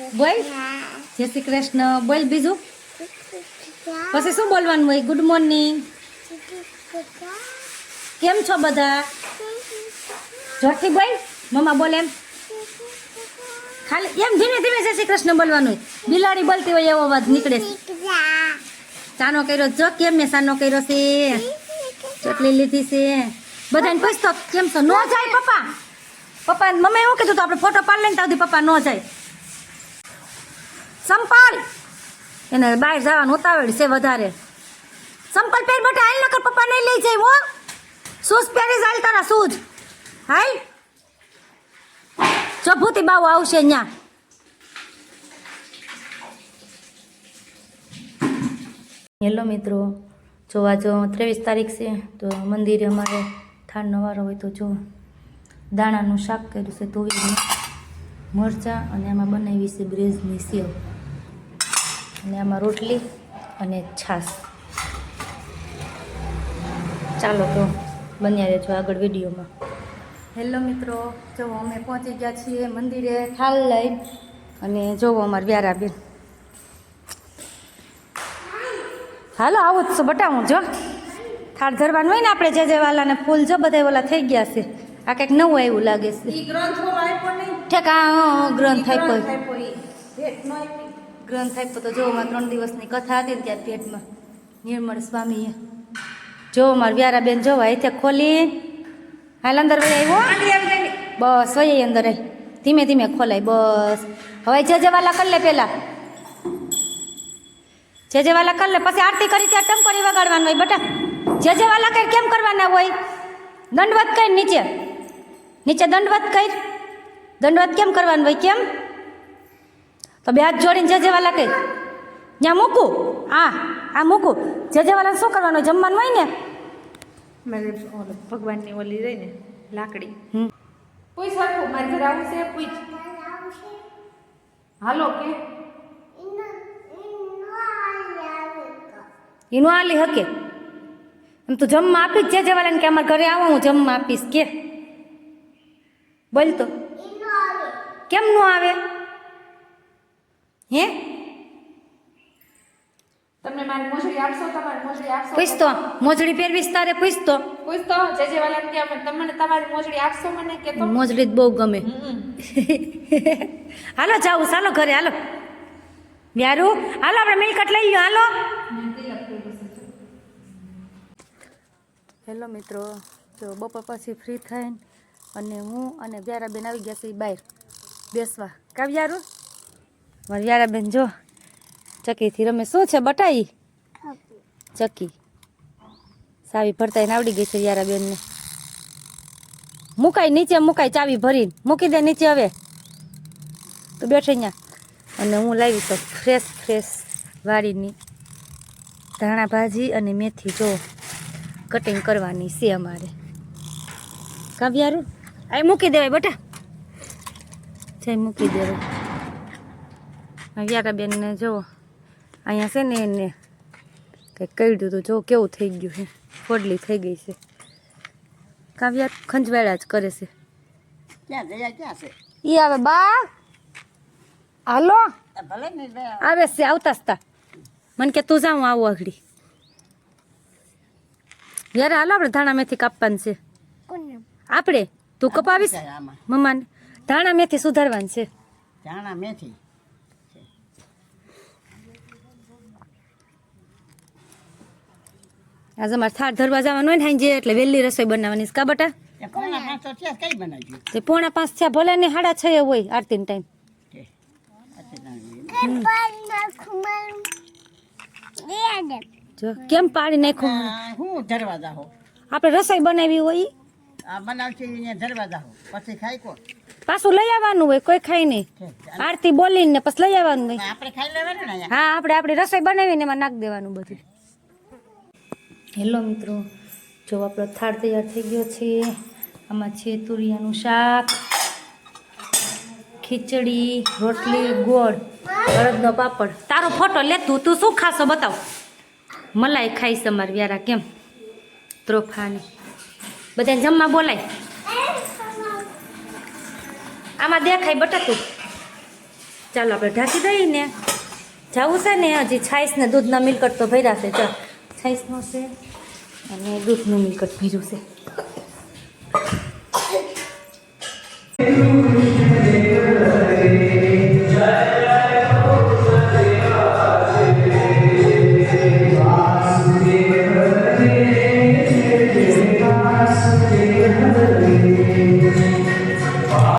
બોલ. જય શ્રી કૃષ્ણ. બોલ બીજું. પછી શું બોલવાનું હોય? ગુડ મોર્નિંગ કેમ છો બધા? જોરથી બોલ. મમ્મા બોલે એમ. ખાલી એમ ધીમે ધીમે જય શ્રી કૃષ્ણ બોલવાનું હોય. બિલાડી બોલતી હોય એવો અવાજ નીકળે ચાનો કર્યો જો કેમ મેં સાનો કર્યો છે? ચોટલી લીધી છે. બધાને પૂછતો કેમ છો? ન જાય પપ્પા. પપ્પા મમ્મી એવું કીધું તો આપણે ફોટો પાડી લઈને તાવથી પપ્પા નો જાય. સંપાલ. એને બહાર જવાનું ઉતાવળ છે વધારે. સંપલ પહેર બેટા હાલ નકર પપ્પા નહીં લઈ જાય હો. શૂઝ પહેરી હાલ તારા શૂઝ હાલ. જો ભૂતી બાવ આવશે અહીંયા હેલો મિત્રો, જો આજ ત્રેવીસ તારીખ છે, તો મંદિરે અમારે થાળ નવારો હોય તો જો દાણાનું શાક કર્યું છે તુવેરનું મરચાં અને આમાં બનાવી છે બ્રેઝની સેવ. અને આમાં રોટલી અને છાશ. ચાલો તો બન્યા રહેજો આગળ વિડીયોમાં. હેલો મિત્રો જો અમે પહોંચી ગયા છીએ મંદિરે થાલ લઈ અને જોવો અમારે વ્યારાબેન. હાલો આવો જ છો બટાવું જો થાળ ધરવાનું હોય ને આપણે જે જે વાલાને ફૂલ જો બધા ઓલા થઈ ગયા છે. આ કંઈક નવું આવ્યું લાગે છે. ઠેક આ ગ્રંથ આપ્યો. ગ્રંથ આપ્યો તો જો અમારે ત્રણ દિવસની કથા હતી ને ત્યાં પેટમાં નિર્મળ સ્વામીએ. જો મારા વ્યારા બેન જોવા અહીંથી ખોલી. હાલ અંદર વહી આવ્યો? બસ વહી અંદર ધીમે ધીમે ખોલાય બસ. હવે જે જે કરી લે પેલા. જે જે કરી લે પછી આરતી કરી ત્યાં ટંકોરી વગાડવાનું હોય બટા. જે કઈ કરી કેમ કરવાના હોય? દંડવત કઈ નીચે. નીચે દંડવત કઈ દંડવત કેમ કરવાનું હોય કેમ? તો બે હાથ જોડીને જે જે વાલા કરી ત્યાં મૂકું? આ આ મૂકું. જે જે વાલા શું કરવાનું? જમવાનું હોય ને? ઓલો ભગવાનની ઓલી રહી ને લાકડી. હમ. પૂછ સરખું મારે ઘરે આવું છે? પૂછ. હાલો કે. એનું આલી હકે. એમ તો જમવા આપીશ જે જે કે અમારા ઘરે આવો હું જમવા આપીશ. કે. બોલ તો. કેમ નું આવે? હે? તમને મારી મોજડી આપશો? તમારી મોજડી આપશો? પૂછતો. મોજડી પહેરવીશ તારે પૂછતો. પૂછતો. જે જે વાલા કે અમે તમને તમારી મોજડી આપશો મને? કે તો મોજડી બહુ ગમે. હાલો જાઉં ચાલો ઘરે હાલો. વ્યારુ હાલો આપણે મિલકત લઈ લ્યો હાલો. હેલો મિત્રો જો બપોર પછી ફ્રી થઈને અને હું અને વ્યારાબેન આવી ગયા છે બહાર. બેસવા. કા વ્યારું? મારી બેન જો. ચકીથી રમે. શું છે, બટાઈ? ચકી. ચાવી ભરતા આવડી ગઈ છે વ્યારાબેનને મુકાય નીચે, મુકાય ચાવી ભરીને. મૂકી દે નીચે હવે. તો બેઠે અહીંયા. અને હું લાવી તો ફ્રેશ ફ્રેશ વાડીની ધાણા ભાજી અને મેથી, જો. કટિંગ કરવાની છે અમારે. કાવ્યારું આ મૂકી દેવાય બટા. જય મૂકી દેવાય. વ્યારાબેનને જો અહીંયા છે ને એને કંઈક કહી દીધું જો કેવું થઈ ગયું છે ફોડલી થઈ ગઈ છે. કાવ્યા ખંજવાળા જ કરે છે. ક્યાં જયા ક્યાં છે? ઈ આવે બા. હાલો. ભલે આવે. છે આવતા હતા મને કે તું જાઉં આવું આગળી. યાર હાલો આપણે ધાણા મેથી કાપવાનું છે. આપણે? તું કપાવીશ? મમ્માને. ધાણા મેથી સુધારવાનું છે. ધાણા મેથી? આજે મારે થાળ ધરવા જવાનું હોય ને હાંજે એટલે વહેલી રસોઈ બનાવવાની. છે કા બટા? પોણા પાંચ તો છે કઈ બનાવ્યું? તે પોણા પાંચ થયા ભલે ને સાડા છ હોય આરતી ટાઈમ. જો કેમ પાડી નાખ્યું હું દરવાજા હો આપણે રસોઈ બનાવી હોય. આ બનાવશે અહીંયા દરવાજા હો પછી ખાઈ કો પાછું લઈ આવવાનું હોય કોઈ ખાઈ નહીં. આરતી બોલીને પછી લઈ આવવાનું હોય. આપણે ખાઈ લેવાનું હા આપણે આપણી રસોઈ બનાવીને એમાં નાખ દેવાનું બધું. હેલો મિત્રો, જો આપણો થાળ તૈયાર થઈ ગયો છે, આમાં છે તુરિયાનું શાક, ખીચડી, રોટલી, ગોળ અડદનો પાપડ. તારો ફોટો લે તું તું શું ખાશો બતાવ. મલાઈ ખાઈશ અમારી વ્યારા, કેમ? ત્રોફાની. બધાને જમવા બોલાય. આમાં દેખાય બટા તું ચાલો આપણે ઢાંકી દઈએ ને. જવું છે ને, હજી છાઈશ ને દૂધના મિલકટ તો ભર્યા છે, ચાલ. છાઈસનો છે અને દૂધનું મિલકટ ભીરું છે.